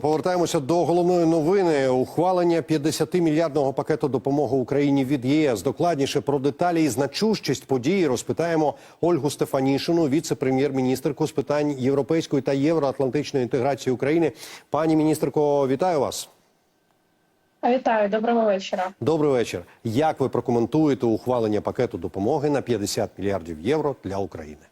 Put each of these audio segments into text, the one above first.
повертаємося до головної новини. Ухвалення 50-мільярдного пакету допомоги Україні від ЄС. Докладніше про деталі і значущість події розпитаємо Ольгу Стефанішину, віце-прем'єр-міністрку з питань європейської та євроатлантичної інтеграції України. Пані міністерко, вітаю вас. Вітаю, доброго вечора. Добрий вечір. Як ви прокоментуєте ухвалення пакету допомоги на 50 мільярдів євро для України?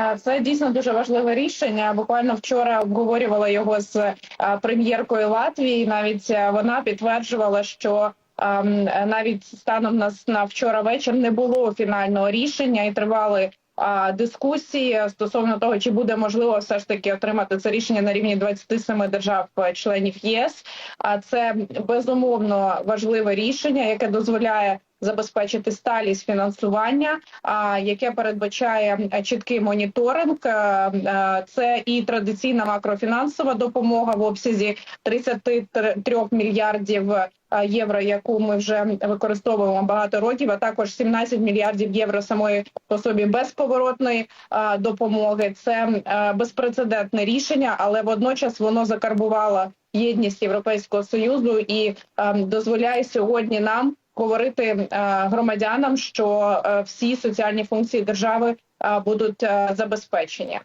Е, Це дійсно дуже важливе рішення. Буквально вчора обговорювала його з е, прем'єркою Латвії. Навіть е, вона підтверджувала, що ем, навіть станом на, на вчора вечір не було фінального рішення і тривали. Дискусії стосовно того, чи буде можливо все ж таки отримати це рішення на рівні 27 держав-членів ЄС. А це безумовно важливе рішення, яке дозволяє забезпечити сталість фінансування, яке передбачає чіткий моніторинг. Е, е, Це і традиційна макрофінансова допомога в обсязі 33 мільярдів е, євро, яку ми вже використовуємо багато років, а також 17 мільярдів євро самої по собі безповоротної допомоги. Це безпрецедентне рішення, але водночас воно закарбувало єдність Європейського союзу і е, дозволяє сьогодні нам говорити е, громадянам, що е, всі соціальні функції держави е, будуть забезпечені.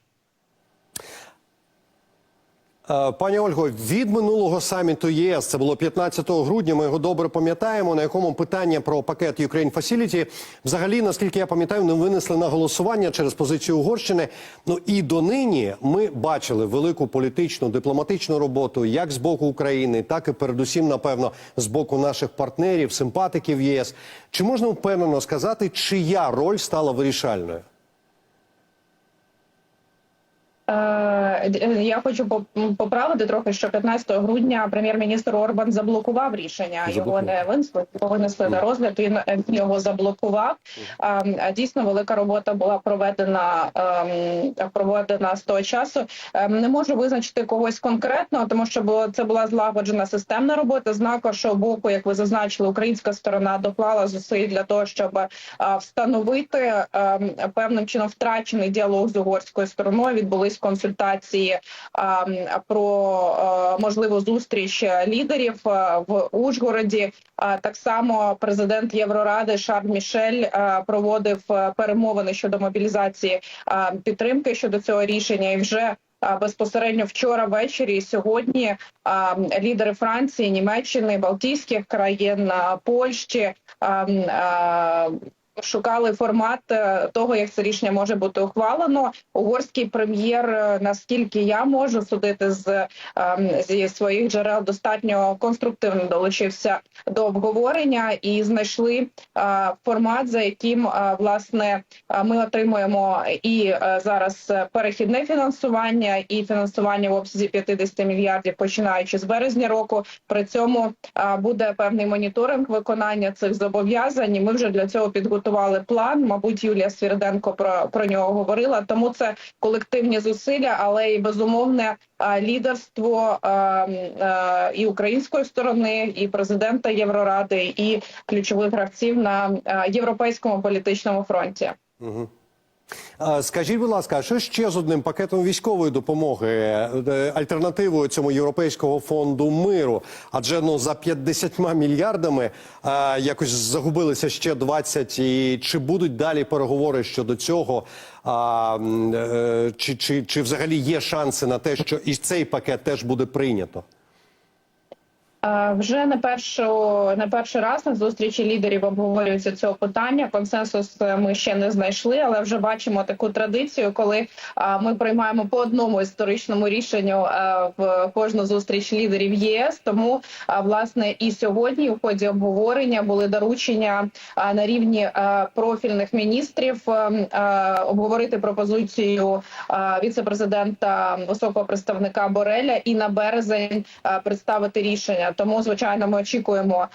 Е, Пані Ольго, від минулого саміту ЄС це було 15 грудня. Ми його добре пам'ятаємо. На якому питання про пакет Ukraine Facility взагалі, наскільки я пам'ятаю, не винесли на голосування через позицію Угорщини. Ну і донині ми бачили велику політичну дипломатичну роботу як з боку України, так і передусім, напевно, з боку наших партнерів, симпатиків ЄС. Чи можна впевнено сказати, чия роль стала вирішальною? Е, Я хочу поп- поправити трохи, що 15 грудня прем'єр-міністр Орбан заблокував рішення. Його не винесли, його винесли на розгляд. Він е, його заблокував. Дійсно, велика робота була проведена проведена з того часу. Ем, Не можу визначити когось конкретного, тому що це була злагоджена системна робота. З нашого боку, як ви зазначили, українська сторона доклала зусиль для того, щоб встановити ем, певним чином втрачений діалог з угорською стороною. Відбулись консультації а, про е, можливу зустріч лідерів е, в Ужгороді. Так само президент Євроради Шарль Мішель е, проводив е, перемовини щодо мобілізації е, підтримки щодо цього рішення, і вже безпосередньо вчора ввечері і сьогодні лідери Франції, Німеччини, Балтійських країн, Польщі. Шукали формат е, того, як це рішення може бути ухвалено. Угорський прем'єр, е, наскільки я можу судити з ем, зі своїх джерел, достатньо конструктивно долучився до обговорення і знайшли е, формат, за яким е, власне е, ми отримуємо і е, зараз е, перехідне фінансування, і фінансування в обсязі 50 мільярдів, починаючи з березня року. При цьому е, буде певний моніторинг виконання цих зобов'язань. Ми вже для цього підготували план. Мабуть, Юлія Свіриденко про, про нього говорила. Тому це колективні зусилля, але і безумовне лідерство і української сторони, і президента Євроради, і ключових гравців на європейському політичному фронті. А, Скажіть, будь ласка, що ще з одним пакетом військової допомоги, е, альтернативою цьому європейського фонду миру? Адже ну за 50 мільярдами а, якось загубилися ще 20. І чи будуть далі переговори щодо цього? А, е, чи, чи, чи взагалі є шанси на те, що і цей пакет теж буде прийнято? Е, Вже не першу не перший раз на зустрічі лідерів обговорюється цього питання. Консенсус е, ми ще не знайшли, але вже бачимо таку традицію, коли е, ми приймаємо по одному історичному рішенню в кожну зустріч лідерів ЄС. Тому власне і сьогодні у ході обговорення були доручення на рівні профільних міністрів обговорити пропозицію віце-президента високого представника Бореля і на березень представити рішення. Тому, звичайно, ми очікуємо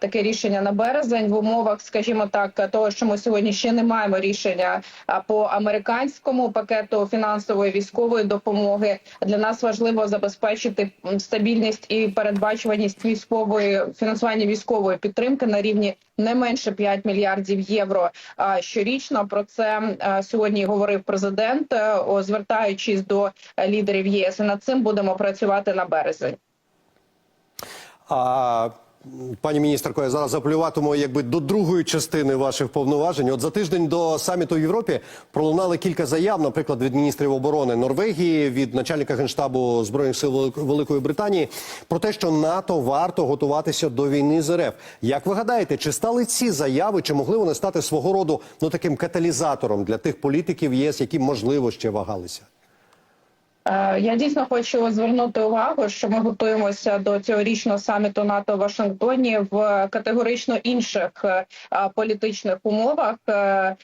таке рішення на березень в умовах, скажімо так, того, що ми сьогодні ще не маємо рішення по американському пакету фінансової військової допомоги. Для нас важливо забезпечити стабільність і передбачуваність військової фінансування військової підтримки на рівні не менше 5 мільярдів євро щорічно. Про це сьогодні говорив президент, е, звертаючись до лідерів ЄС. Над цим будемо працювати на березень. А пані міністерко, я зараз апелюватиму якби до другої частини ваших повноважень. От за тиждень до саміту в Європі пролунали кілька заяв, наприклад, від міністрів оборони Норвегії, від начальника генштабу збройних сил Велик- Великої Британії, про те, що НАТО варто готуватися до війни з РФ. Як ви гадаєте, чи стали ці заяви, чи могли вони стати свого роду ну таким каталізатором для тих політиків ЄС, які можливо ще вагалися? Е, Я дійсно хочу звернути увагу, що ми готуємося до цьогорічного саміту НАТО в Вашингтоні в категорично інших е, політичних умовах. Е,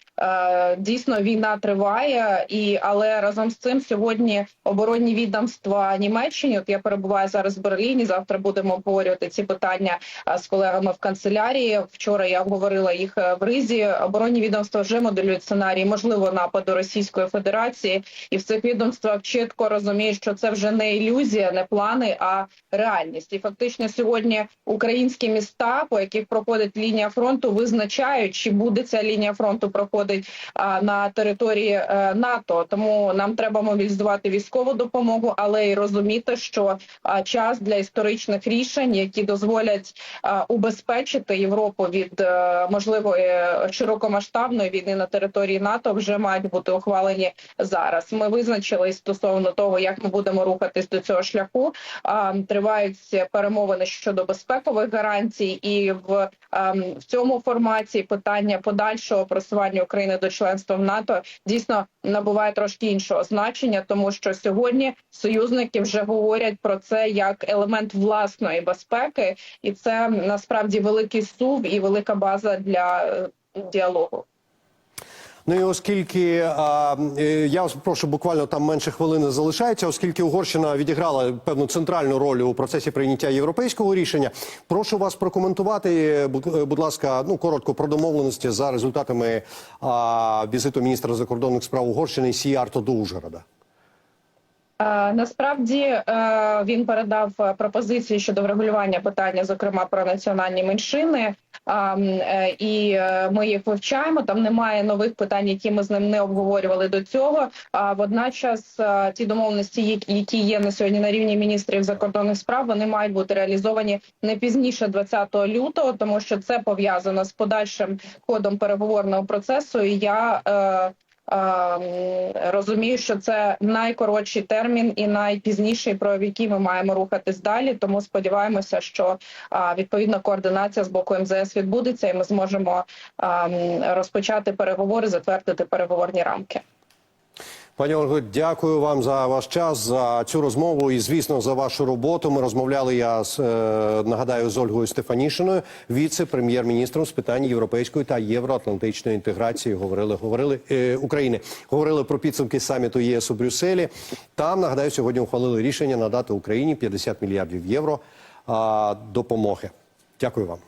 Дійсно, війна триває, і але разом з цим сьогодні оборонні відомства Німеччини. От я перебуваю зараз в Берліні. Завтра будемо обговорювати ці питання з колегами в канцелярії. Вчора я обговорила їх в Ризі. Оборонні відомства вже моделюють сценарій можливо нападу Російської Федерації, і в цих відомствах чітко розуміють, що це вже не ілюзія, не плани, а реальність. І фактично сьогодні українські міста, по яких проходить лінія фронту, визначають, чи буде ця лінія фронту проходить на території е, НАТО. Тому нам треба мобілізувати військову допомогу, але й розуміти, що час для історичних рішень, які дозволять убезпечити Європу від е, можливої е, широкомасштабної війни на території НАТО, вже мають бути ухвалені зараз. Ми визначились стосовно того, як ми будемо рухатись до цього шляху. Тривають перемовини щодо безпекових гарантій, і в, в цьому форматі питання подальшого просування України до членства в НАТО дійсно набуває трошки іншого значення, тому що сьогодні союзники вже говорять про це як елемент власної безпеки, і це насправді великий сув і велика база для е, діалогу. Ну і оскільки а, е, я прошу буквально там менше хвилини залишається, оскільки Угорщина відіграла певну центральну роль у процесі прийняття європейського рішення, прошу вас прокоментувати, будь, е, будь ласка, ну коротко про домовленості за результатами а, візиту міністра закордонних справ Угорщини Сіарто до Ужгорода. Е, Насправді е, він передав е, пропозиції щодо врегулювання питання, зокрема про національні меншини. І ми їх вивчаємо. Там немає нових питань, які ми з ним не обговорювали до цього. А водночас ті домовленості, які- є на сьогодні на рівні міністрів закордонних справ, вони мають бути реалізовані не пізніше 20 лютого, тому що це пов'язано з подальшим ходом переговорного процесу. І я розумію, що це найкоротший термін і найпізніший, про який ми маємо рухатись далі. Тому сподіваємося, що відповідна координація з боку МЗС відбудеться, і ми зможемо ем, розпочати переговори, затвердити переговорні рамки. Пані Ольго, дякую вам за ваш час, за цю розмову і, звісно, за вашу роботу. Ми розмовляли, я з, е, нагадаю, з Ольгою Стефанішиною, віце-прем'єр-міністром з питань європейської та євроатлантичної інтеграції. Говорили, говорили е, України. Говорили про підсумки саміту ЄС у Брюсселі. Там, нагадаю, сьогодні ухвалили рішення надати Україні 50 мільярдів євро а, допомоги. Дякую вам.